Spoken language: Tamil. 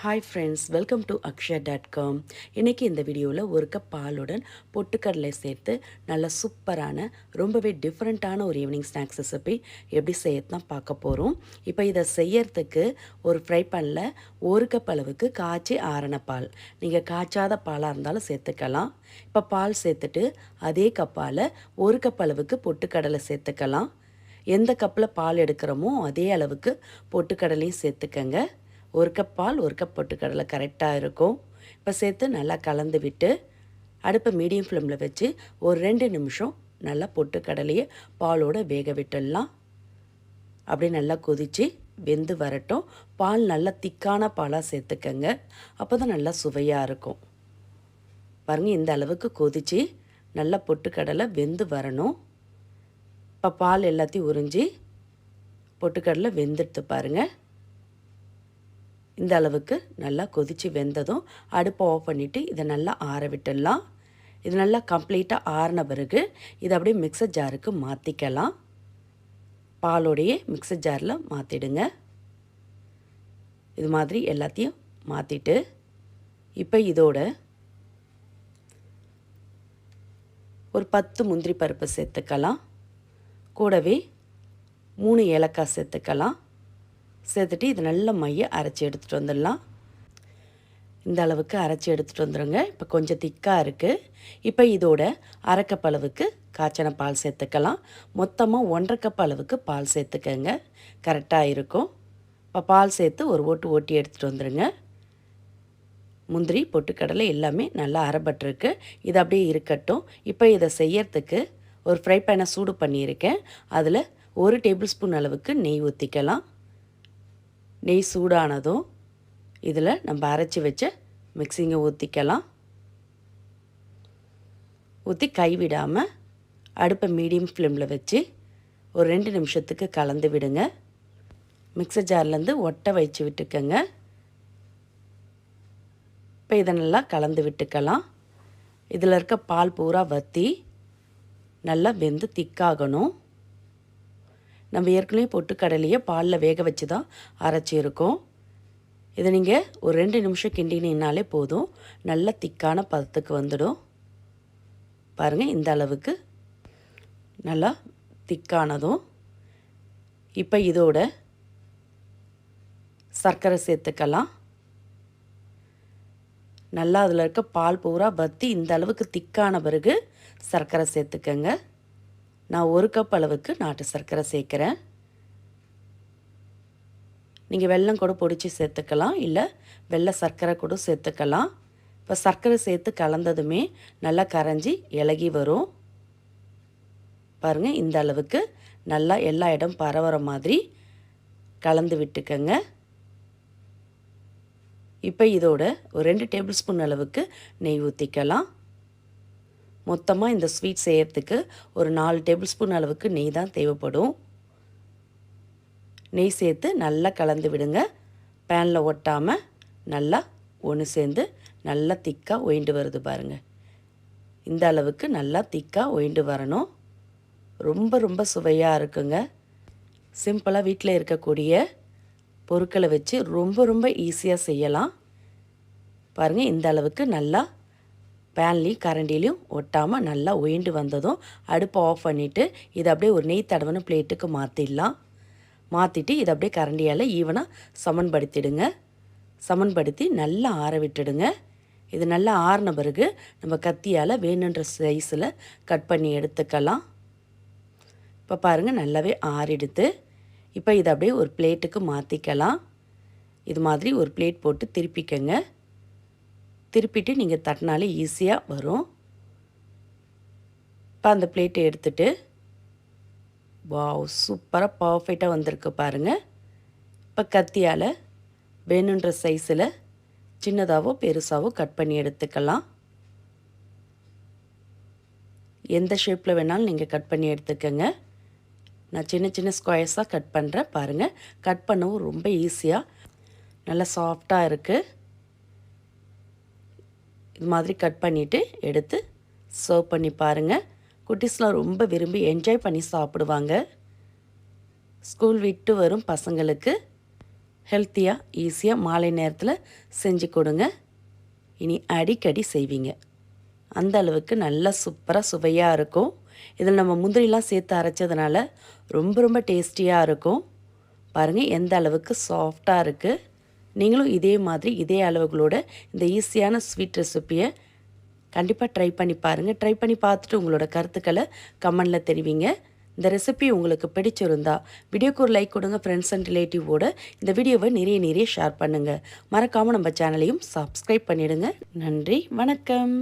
Hi friends welcome to Akshaya dot com இன்றைக்கி இந்த வீடியோவில் ஒரு கப் பாலுடன் பொட்டுக்கடலை சேர்த்து நல்ல சூப்பரான ரொம்பவே டிஃப்ரெண்ட்டான ஒரு ஈவினிங் ஸ்நாக்ஸ் ரெசிபி எப்படி செய்யறதுனா பார்க்க போகிறோம் இப்போ இதை செய்யறதுக்கு ஒரு ஃப்ரை பேனில் ஒரு கப் அளவுக்கு காய்ச்சி ஆறின பால். நீங்கள் காய்ச்சாத பாலாக இருந்தாலும் சேர்த்துக்கலாம். இப்போ பால் சேர்த்துட்டு அதே கப்பால் ஒரு கப் அளவுக்கு பொட்டுக்கடலை சேர்த்துக்கலாம். எந்த கப்பில் பால் எடுக்கிறோமோ அதே அளவுக்கு பொட்டுக்கடலையும் சேர்த்துக்கங்க. ஒரு கப் பால் ஒரு கப் பொட்டுக்கடலை கரெக்டாக இருக்கும். இப்போ சேர்த்து நல்லா கலந்து விட்டு அடுப்பை மீடியம் ஃப்ளேமில் வச்சு ஒரு ரெண்டு நிமிஷம் நல்லா பொட்டுக்கடலையை பாலோட வேக விட்டுடலாம். அப்படியே நல்லா கொதித்து வெந்து வரட்டும். பால் நல்லா திக்கான பாலாக சேர்த்துக்கங்க. அப்போ தான் நல்லா சுவையாக இருக்கும். பாருங்கள் இந்த அளவுக்கு கொதித்து நல்லா பொட்டுக்கடலை வெந்து வரணும். இப்போ பால் எல்லாத்தையும் உறிஞ்சி பொட்டுக்கடலை வெந்துடுத்து பாருங்கள் இந்த அளவுக்கு நல்லா கொதித்து வெந்ததும் அடுப்பை ஆஃப் பண்ணிவிட்டு இதை நல்லா ஆற விட்டுடலாம். இது நல்லா கம்ப்ளீட்டாக ஆறின பிறகு இதை அப்படியே மிக்சர் ஜாருக்கு மாற்றிக்கலாம் பாலோடையே மிக்சர் ஜாரில் மாற்றிடுங்க இது மாதிரி எல்லாத்தையும் மாற்றிட்டு இப்போ இதோட ஒரு பத்து முந்திரி பருப்பு சேர்த்துக்கலாம். கூடவே மூணு ஏலக்காய் சேர்த்துக்கலாம். சேர்த்துட்டு இது நல்ல மைய அரைச்சி எடுத்துகிட்டு வந்துடலாம். இந்த அளவுக்கு அரைச்சி எடுத்துகிட்டு வந்துடுங்க இப்போ கொஞ்சம் திக்காக இருக்குது இப்போ இதோட அரை கப் அளவுக்கு காய்ச்சன பால் சேர்த்துக்கலாம். மொத்தமாக ஒன்றரை கப் அளவுக்கு பால் சேர்த்துக்கங்க. கரெக்டாக இருக்கும். இப்போ பால் சேர்த்து ஒரு ஓட்டு ஓட்டி எடுத்துகிட்டு வந்துடுங்க முந்திரி பொட்டுக்கடலை எல்லாமே நல்லா அரைப்பட்டிருக்கு. இது அப்படியே இருக்கட்டும். இப்போ இதை செய்யறதுக்கு ஒரு ஃப்ரை பேனை சூடு பண்ணியிருக்கேன். அதில் ஒரு டேபிள் ஸ்பூன் அளவுக்கு நெய் ஊற்றிக்கலாம் நெய் சூடானதும் இதில் நம்ம அரைச்சி வச்ச மிக்சிங்கை ஊற்றிக்கலாம் ஊற்றி கைவிடாமல் அடுப்பை மீடியம் ஃப்ளேமில் வச்சு ஒரு ரெண்டு நிமிஷத்துக்கு கலந்து விடுங்க. மிக்சர் ஜார்லேருந்து ஒட்டை வச்சு விட்டுக்கங்க. இப்போ இதை நல்லா கலந்து விட்டுக்கலாம். இதில் இருக்க பால் பூரா வற்றி நல்லா வெந்து திக்காகணும் நம்ம ஏற்கனவே பொட்டு கடலையே பாலில் வேக வச்சு தான் அரைச்சிருக்கோம். இதை நீங்கள் ஒரு ரெண்டு நிமிஷம் கிண்டினீங்கனாலே போதும். நல்ல திக்கான பதத்துக்கு வந்துடும். பாருங்கள் இந்த அளவுக்கு நல்லா திக்கானதும். இப்போ இதோட சர்க்கரை சேர்த்துக்கலாம். நல்லா அதில் இருக்க பால் பூரா வற்றி இந்த அளவுக்கு திக்கான பிறகு சர்க்கரை சேர்த்துக்கங்க. நான் ஒரு கப் அளவுக்கு நாட்டு சர்க்கரை சேர்க்குறேன். நீங்கள் வெள்ளம் கூட பொடிச்சு சேர்த்துக்கலாம். இல்லை வெள்ளை சர்க்கரை கூட சேர்த்துக்கலாம். இப்போ சர்க்கரை சேர்த்து கலந்ததுமே நல்லா கரைஞ்சி இலகி வரும். பாருங்கள் இந்த அளவுக்கு நல்லா எல்லா இடம் பரவுற மாதிரி கலந்து விட்டுக்கங்க. இப்போ இதோட ஒரு ரெண்டு டேபிள் ஸ்பூன் அளவுக்கு நெய் ஊற்றிக்கலாம் மொத்தமாக இந்த ஸ்வீட் செய்கிறதுக்கு ஒரு நாலு டேபிள் ஸ்பூன் அளவுக்கு நெய் தான் தேவைப்படும். நெய் சேர்த்து நல்லா கலந்து விடுங்க. பேனில் ஒட்டாமல் நல்லா ஒன்று சேர்ந்து நல்லா திக்காக ஒயிண்டு வருது பாருங்கள் இந்த அளவுக்கு நல்லா திக்காக ஒயிண்டு வரணும். ரொம்ப ரொம்ப சுவையாக இருக்குங்க. சிம்பிளாக வீட்டில் இருக்கக்கூடிய பொருட்களை வச்சு ரொம்ப ரொம்ப ஈஸியாக செய்யலாம். பாருங்கள் இந்த அளவுக்கு நல்லா பேன்லேயும் கரண்டிலையும் ஒட்டாமல் நல்லா உயிண்டு வந்ததும் அடுப்பை ஆஃப் பண்ணிவிட்டு இதை அப்படியே ஒரு நெய் தடவன பிளேட்டுக்கு மாற்றிடலாம் மாற்றிட்டு இதை அப்படியே கரண்டியால் ஈவனாக சமன்படுத்திடுங்க. சமன்படுத்தி நல்லா ஆற விட்டுடுங்க. இது நல்லா ஆறின பிறகு நம்ம கத்தியால் வேணுன்ற சைஸில் கட் பண்ணி எடுத்துக்கலாம். இப்போ பாருங்கள் நல்லாவே ஆறிடுத்து. இப்போ இதை அப்படியே ஒரு பிளேட்டுக்கு மாற்றிக்கலாம் இது மாதிரி ஒரு பிளேட் போட்டு திருப்பிக்கங்க. திருப்பிட்டு நீங்கள் தட்டினாலே ஈஸியாக வரும். இப்போ அந்த பிளேட்டை எடுத்துட்டு வாவ் சூப்பராக பர்ஃபெக்டாக வந்திருக்கு பாருங்கள் இப்போ கத்தியால் வேணுன்ற சைஸில் சின்னதாகவோ பெருசாகவோ கட் பண்ணி எடுத்துக்கலாம். எந்த ஷேப்பில் வேணாலும் நீங்கள் கட் பண்ணி எடுத்துக்கோங்க. நான் சின்ன சின்ன ஸ்கொயர்ஸாக கட் பண்ணுறேன் பாருங்கள் கட் பண்ணவும் ரொம்ப ஈஸியாக நல்லா சாஃப்டாக இருக்குது இது மாதிரி கட் பண்ணிவிட்டு எடுத்து சர்வ் பண்ணி பாருங்கள் குட்டீஸ்லாம் ரொம்ப விரும்பி என்ஜாய் பண்ணி சாப்பிடுவாங்க. ஸ்கூல் விட்டு வரும் பசங்களுக்கு ஹெல்த்தியாக ஈஸியாக மாலை நேரத்தில் செஞ்சு கொடுங்க. இனி அடிக்கடி செய்வீங்க. அந்த அளவுக்கு நல்லா சூப்பராக சுவையாக இருக்கும். இதில் நம்ம முந்திரிலாம் சேர்த்து அரைச்சதுனால ரொம்ப ரொம்ப டேஸ்டியாக இருக்கும். பாருங்கள் எந்த அளவுக்கு சாஃப்டாக இருக்குது நீங்களும் இதே மாதிரி இதே அளவுகளோட இந்த ஈஸியான ஸ்வீட் ரெசிப்பியை கண்டிப்பாக ட்ரை பண்ணி பாருங்கள் ட்ரை பண்ணி பார்த்துட்டு உங்களோட கருத்துக்களை கமெண்டில் தெரிவிங்க. இந்த ரெசிபி உங்களுக்கு பிடிச்சிருந்தா வீடியோக்கு ஒரு லைக் கொடுங்க ஃப்ரெண்ட்ஸ் அண்ட் ரிலேட்டிவோட இந்த வீடியோவை நிறைய நிறைய ஷேர் பண்ணுங்கள் மறக்காமல் நம்ம சேனலையும் சப்ஸ்கிரைப் பண்ணிவிடுங்க நன்றி வணக்கம்.